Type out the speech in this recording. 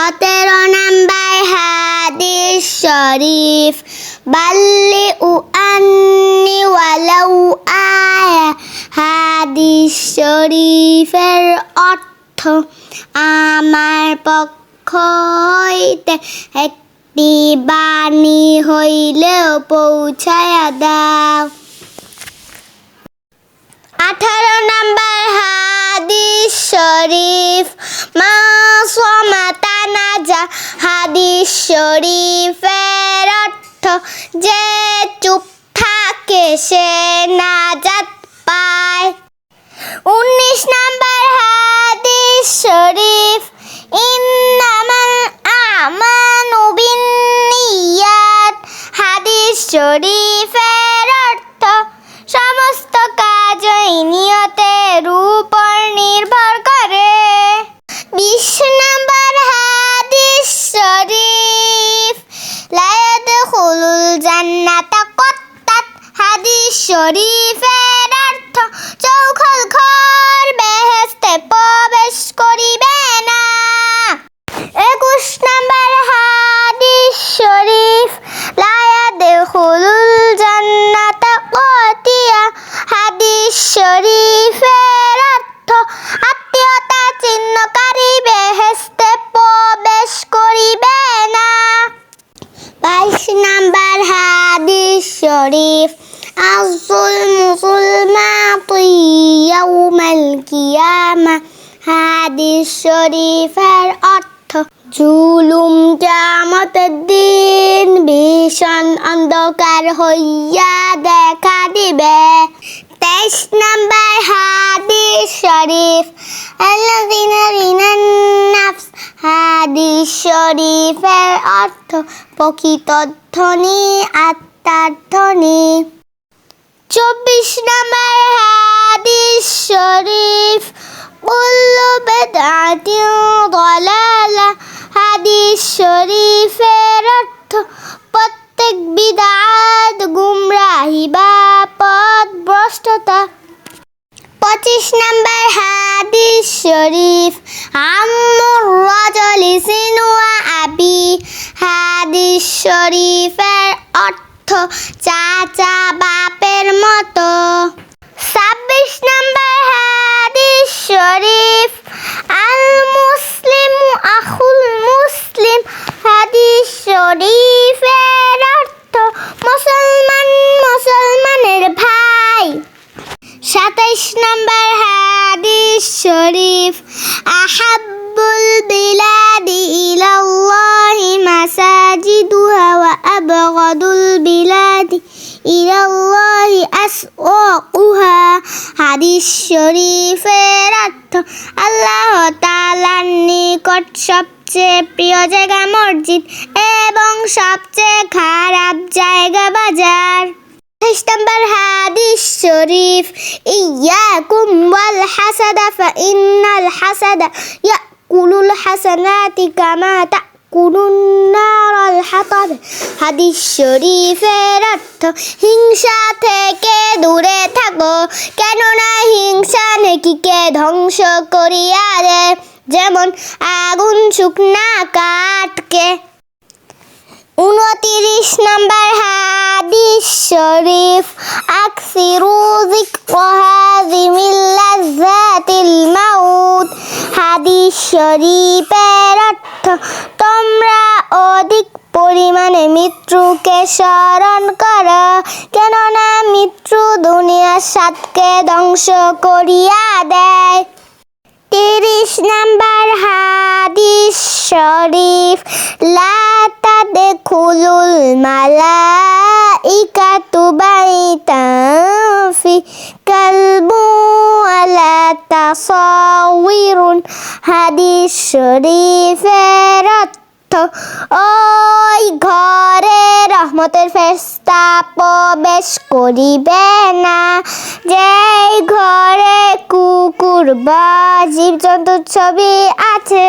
সতেরো নাম্বার হাদিস শরীফ। বাল্লি উ আন্নি ওয়ালাউ আয়া। হাদিস শরীফের অর্থ, আমার পক্ষ হইতে একটি বাণী হইলেও পৌঁছায়া দাও। আঠারো নাম্বার হাদিস হাদিস শরীফের অর্থ যে চুপ থাকে সে নাজাত পায়। উনিশ নাম্বার হাদিস শরীফ কিয়ামা হাদিস শরীফের অর্থ, জুলুম জামতের দিন ভীষণ অন্ধকার হইয়া দেখা দিবে। তেইশ নাম্বার হাদিস শরীফ নাফস। হাদিস শরীফের অর্থ, প্রকৃত ধ্বনি আত্মার ধ্বনি চব্বিশ নাম্বার হাদিস শরীফ কুল্লু বেদাতিন দলালা হাদিস শরীফের অর্থ প্রত্যেক বিদাত গুমরাহি বা পথ ভ্রষ্টতা পঁচিশ নাম্বার হাদিস শরীফ আম্মুর রজলি সিনুয়া আবি হাদিস শরীফের অর্থ চাচা বাপের মতো ইলাল্লাহি আসওয়াকুহা হাদিস শরীফের অর্থ, আল্লাহ তাআলার নিকট সবচেয়ে প্রিয় জায়গা মসজিদ এবং সবচেয়ে খারাপ জায়গা বাজার। নম্বর হাদিস শরীফ, ইয়াকুম ওয়াল হাসাদা ফাইন্নাল হাসাদা ইয়াকুলুল হাসানাতি কামা তাকুলুন নারাল হাদিস শরীফের অর্থ, হিংসা থেকে দূরে থাকো। কেননা হিংসা নেকিকে ধ্বংস করিয়া দেয় যেমন আগুন শুকনা কাঠকে। উনতিরিশ নম্বর হাদিস শরীফ, আকসিরু যিকর হাযিমিল লাযযাতিল মাউত। হাদিস শরীফের মৃত্যুকে স্মরণ করো, কেননা মৃত্যু দুনিয়ার সাতকে ধ্বংস করিয়া দেয়। তিরিশ নাম্বার হাদিস শরীফ, লা তাদখুলুল মালাইকাতু বাইতান ফি কালবু ওয়ালা তাসাউরুন। হাদিস শরীফের ওই ঘরে রহমতের ফেস্তা প্রবেশ করিবে না। যেই ঘরে কুকুর বা জীবজন্তুর ছবি আছে